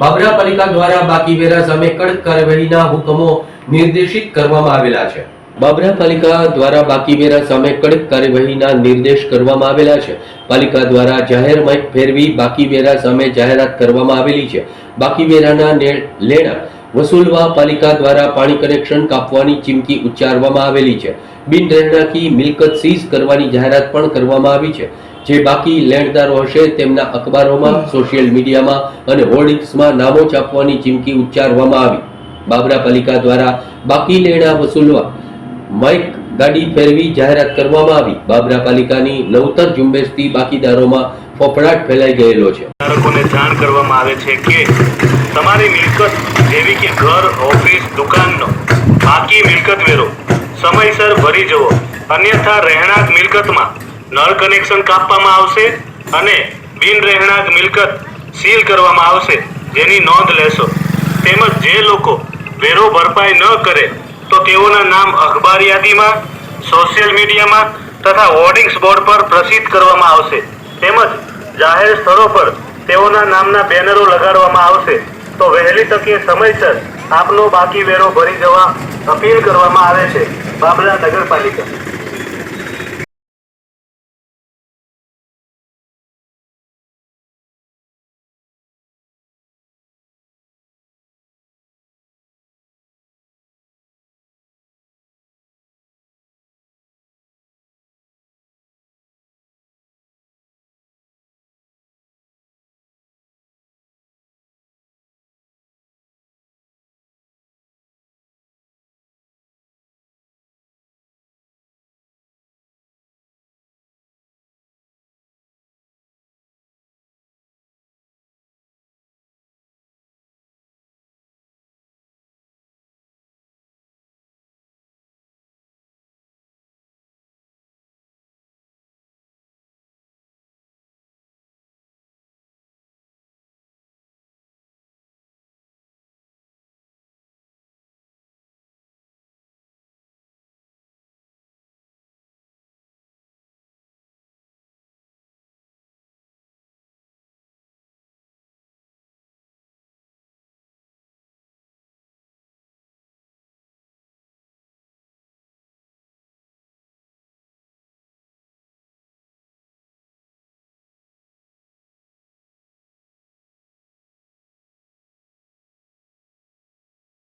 બાબરા પાલિકા દ્વારા બાકી વેરા સામે કડક કાર્યવાહીના હુકમો નિર્દેશિત કરવામાં આવેલા છે. બાબરા પાલિકા દ્વારા બાકી વેરા સામે કડક કાર્યવાહીના નિર્દેશ કરવામાં આવેલા છે. પાલિકા દ્વારા જાહેર માઇક ફેરવી બાકી વેરા સામે જાહેરાત કરવામાં આવેલી છે. બાકી વેરાના લેણા વસૂલવા પાલિકા દ્વારા પાણી કનેક્શન કાપવાની ચીમકી ઉચ્ચારવામાં આવેલી છે. બિન રહેણાંકી મિલકત સીઝ કરવાની જાહેરાત પણ કરવામાં આવી છે. જે બાકી લેણદારો હશે તેમના અખબારોમાં સોશિયલ મીડિયામાં અને હોર્ડિંગ્સમાં નામો છાપવાની ચીમકી ઉચ્ચારવામાં આવી. બાબરા પાલિકા દ્વારા બાકી લેણા વસૂલવા માઇક ગાડી ફેરવી જાહેરાત કરવામાં આવી. બાબરા પાલિકાની નવતર ઝુંબેશથી બાકીદારોમાં ફફડાટ ફેલાઈ ગયેલો છે. ધારકોને જાણ કરવામાં આવે છે કે તમારી મિલકત જેવી કે ઘર, ઓફિસ, દુકાનનો બાકી મિલકત વેરો સમયસર ભરી જવો. અન્યથા રહેણાંક મિલકતમાં નળ કનેક્શન કાપવામાં આવશે અને બિન રહેણાંક મિલકત સીલ કરવામાં આવશે. જેની નોંધ લેશો. તેમજ જે લોકો વેરો ભરપાઈ ન કરે, તો તેઓના નામ અખબાર યાદીમાં સોશિયલ મીડિયામાં તથા હોર્ડિંગ્સ બોર્ડ પર પ્રસિદ્ધ કરવામાં આવશે. તેમજ જાહેર સ્થળો પર તેઓના નામના બેનરો લગાડવામાં આવશે. તો વહેલી તકે સમયસર આપનો બાકી વેરો ભરી જવા અપીલ કરવામાં આવે છે. બાબરા નગરપાલિકા.